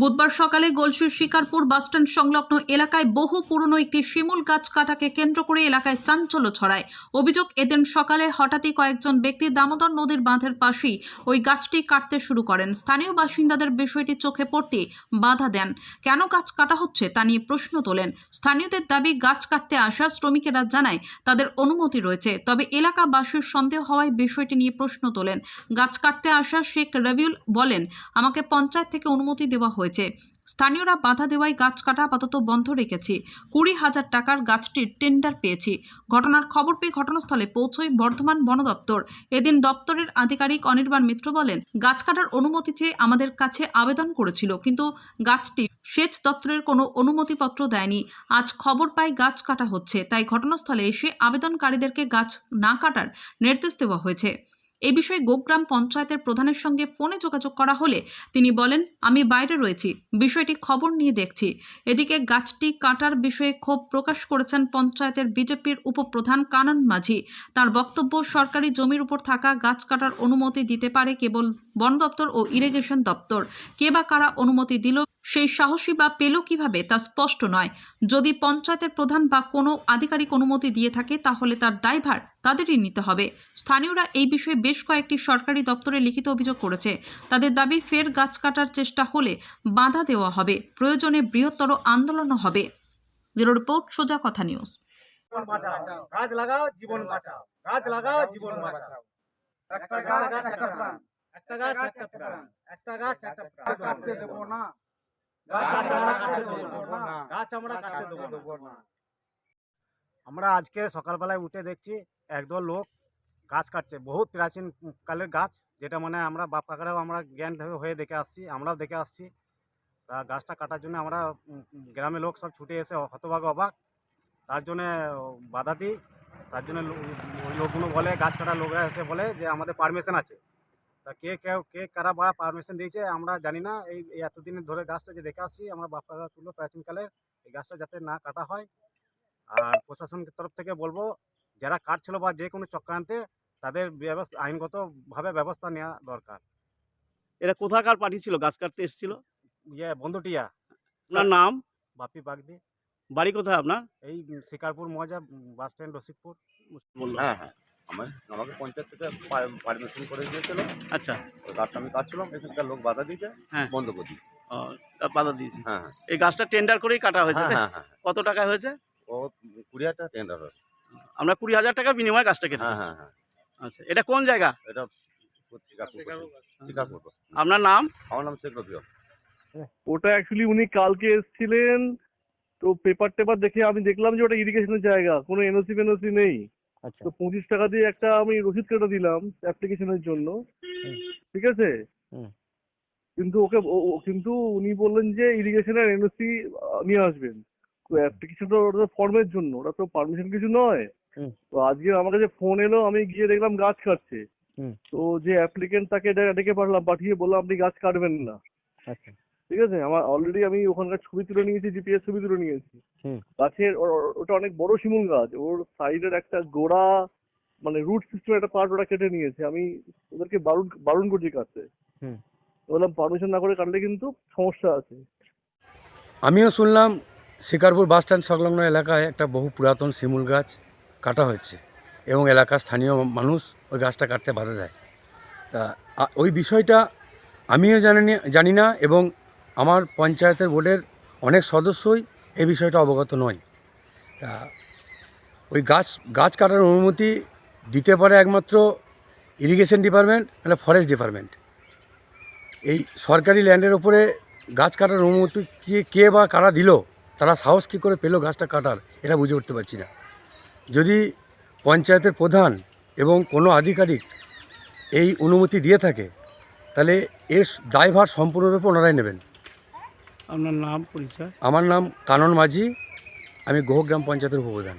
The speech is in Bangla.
বুধবার সকালে গলসির শিকারপুর বাসস্ট্যান্ড সংলগ্ন এলাকায় বহু পুরনো একটি শিমুল গাছ কাটাকে কেন্দ্র করে এলাকায় চাঞ্চল্য ছড়ায়। অভিযোগ, এদিন সকালে হঠাৎই কয়েকজন ব্যক্তি দামোদর নদীর বাঁধের পাশেই ওই গাছটি কাটতে শুরু করেন। স্থানীয় বাসিন্দাদের বিষয়টি চোখে পড়তে বাধা দেন। কেন গাছ কাটা হচ্ছে তা নিয়ে প্রশ্ন তোলেন। স্থানীয়দের দাবি, গাছ কাটতে আসা শ্রমিকেরা জানায় তাদের অনুমতি রয়েছে, তবে এলাকাবাসীর সন্দেহ হওয়ায় বিষয়টি নিয়ে প্রশ্ন তোলেন। গাছ কাটতে আসা শেখ রবিউল বলেন, আমাকে পঞ্চায়েত থেকে অনুমতি দেওয়া হয়েছে। স্থানীয়রা বাধা দেওয়ায় গাছ কাটা আপাতত বন্ধ রেখেছি। কুড়ি হাজার টাকার গাছটির টেন্ডার পেয়েছি। ঘটনার খবর পেয়ে ঘটনাস্থলে পৌঁছয় বর্ধমান বন দপ্তর। এদিন দপ্তরের আধিকারিক অনির্বাণ মিত্র বলেন, গাছ কাটার অনুমতি চেয়ে আমাদের কাছে আবেদন করেছিল, কিন্তু গাছটি সেচ দপ্তরের কোনো অনুমতিপত্র দেয়নি। আজ খবর পাই গাছ কাটা হচ্ছে, তাই ঘটনাস্থলে এসে আবেদনকারীদেরকে গাছ না কাটার নির্দেশ দেওয়া হয়েছে। এই বিষয়ে গোগ্রাম পঞ্চায়েতের প্রধানের সঙ্গে ফোনে যোগাযোগ করা হলে তিনি বলেন, আমি বাইরে রয়েছি। বিষয়টি খবর নিয়ে দেখছি। এদিকে গাছটি কাটার বিষয়ে ক্ষোভ প্রকাশ করেছেন পঞ্চায়েতের বিজেপির উপপ্রধান কানন মাঝি। তার বক্তব্য, সরকারি জমির উপর থাকা গাছ কাটার অনুমতি দিতে পারে কেবল বন দপ্তর ও ইরিগেশন দপ্তর। কে বা কারা অনুমতি দিল সেই সাহসী বা পেল কীভাবে তা স্পষ্ট নয়। যদি পঞ্চায়েতের প্রধান বা কোনো আধিকারিক অনুমতি দিয়ে থাকে তাহলে তার দায়ভার তাদেরই নিতে হবে। স্থানীয়রা এই বিষয়ে বেশ কয়েকটি সরকারি দপ্তরে লিখিত অভিযোগ করেছে। তাদের দাবি ফের গাছ কাটার চেষ্টা হলে বাধা দেওয়া হবে। প্রয়োজনে বৃহত্তর আন্দোলনও হবে। ব্যুরো রিপোর্ট সোজা কথা নিউজ। গাছ লাগাও জীবন বাঁচাও। গাছ লাগাও জীবন বাঁচাও। একটা গাছ একটা প্রাণ। একটা গাছ একটা প্রাণ। একটা গাছ একটা প্রাণ। কাটতে দেবো না। আমরা আজকে সকালবেলায় উঠে দেখছি একদল লোক গাছ কাটছে। বহুত প্রাচীন কালের গাছ যেটা মানে আমরা বাপ কাকারাও আমরা জ্ঞান হয়ে দেখে আসছি আমরাও দেখে আসছি। তা গাছটা কাটার জন্য আমরা গ্রামের লোক সব ছুটে এসে হতবাক অবাক। তার জন্যে বাধা দিই। তার জন্য ওই লোকগুলো বলে গাছ কাটার লোকরা এসে বলে যে আমাদের পারমিশন আছে। তা কে কেউ কে কারা বা পারমিশন দিয়েছে আমরা জানি না। এই এতদিন ধরে গাছটা যে দেখে আসছি আমরা বাপ্পা তুলো প্রাচীনকালের এই গাছটা যাতে না কাটা হয়। আর প্রশাসনের তরফ থেকে বলব যারা কাটছিল বা যে কোনো চক্রান্তে তাদের ব্যবস্থা আইনগতভাবে ব্যবস্থা নেওয়া দরকার। এরা কোথাকার পার্টি ছিল গাছ কাটতে এসেছিল? ইয়ে বন্ধুটিয়া আপনার নাম? বাপি বাগদি। বাড়ি কোথায় আপনার? এই শিকারপুর মজা বাস স্ট্যান্ড রসিকপুর। হ্যাঁ হ্যাঁ। আমার আমাকে পঞ্চায়েত থেকে পারমিশন করে দিয়েছিল। আচ্ছা। গাছটা আমি কাটছিলাম এখানকার লোক বাধা দিয়েছে হ্যাঁ। বন্ধ করে দিই বাধা দিয়েছি? হ্যাঁ হ্যাঁ। এই গাছটা টেন্ডার করেই কাটা হয়েছে? হ্যাঁ? হ্যাঁ। কত টাকা হয়েছে? ও কুড়ি হাজার টেন্ডার হয় আমরা কুড়ি হাজার টাকা বিনিময়ে গাছটা কেটেছি। হ্যাঁ হ্যাঁ আচ্ছা এটা কোন জায়গা? এটা আপনার নাম? আমার নাম শেখ রফিও ওটা অ্যাকচুয়ালি উনি কালকে এসেছিলেন তো পেপার টেপার দেখে আমি দেখলাম যে ওটা ইরিগেশনের জায়গা কোনো এনওসি ফেনওসি নেই। তো পঁচিশ টাকা দিয়ে একটা আমি রসিদ কেটে দিলাম অ্যাপ্লিকেশনের জন্য। ঠিক আছে? কিন্তু ওকে কিন্তু উনি বললেন যে ইরিগেশনের এনওসি নিয়ে আসবেন। তো অ্যাপ্লিকেশনটা ওটা তো ফর্মের জন্য ওটা তো পারমিশন কিছু নয়। তো আজকে আমার কাছে ফোন এলো আমি গিয়ে দেখলাম গাছ কাটছে। তো যে অ্যাপ্লিকেন্ট তাকে ডেকে পাঠালাম পাঠিয়ে বললাম আপনি গাছ কাটবেন না। ঠিক আছে? আমার অলরেডি আমি ওখানকার ছবি তুলে নিয়েছি জিপিএস ছবি তুলে নিয়েছি। গাছের ওটা অনেক বড় শিমুল গাছ। ওর সাইডের একটা গোড়া মানে রুট সিস্টেম একটা পার্ট ওরা কেটে নিয়েছে। আমি ওদেরকে বারণ বারণ করছি কাটতে। বললাম পারমিশন না করে কাটলে কিন্তু সমস্যা আছে। আমিও শুনলাম শিকারপুর বাস স্ট্যান্ড সংলগ্ন এলাকায় একটা বহু পুরাতন শিমুল গাছ কাটা হচ্ছে এবং এলাকার স্থানীয় মানুষ ওই গাছটা কাটতে বাধা দেয়। তা ওই বিষয়টা আমিও জানি না- জানি না এবং আমার পঞ্চায়েতের বোর্ডের অনেক সদস্যই এই বিষয়টা অবগত নয়। ওই গাছ গাছ কাটার অনুমতি দিতে পারে একমাত্র ইরিগেশন ডিপার্টমেন্ট নাহলে ফরেস্ট ডিপার্টমেন্ট। এই সরকারি ল্যান্ডের ওপরে গাছ কাটার অনুমতি কে কে বা কারা দিল, তারা সাহস কী করে পেল গাছটা কাটার, এটা বুঝে উঠতে পারছি না। যদি পঞ্চায়েতের প্রধান এবং কোনো আধিকারিক এই অনুমতি দিয়ে থাকে, তাহলে এর দায়ভার সম্পূর্ণরূপে ওনারাই নেবেন। আপনার নাম পরিচয়? আমার নাম কানন মাঝি আমি গোহ গ্রাম পঞ্চায়েতের উপপ্রধান।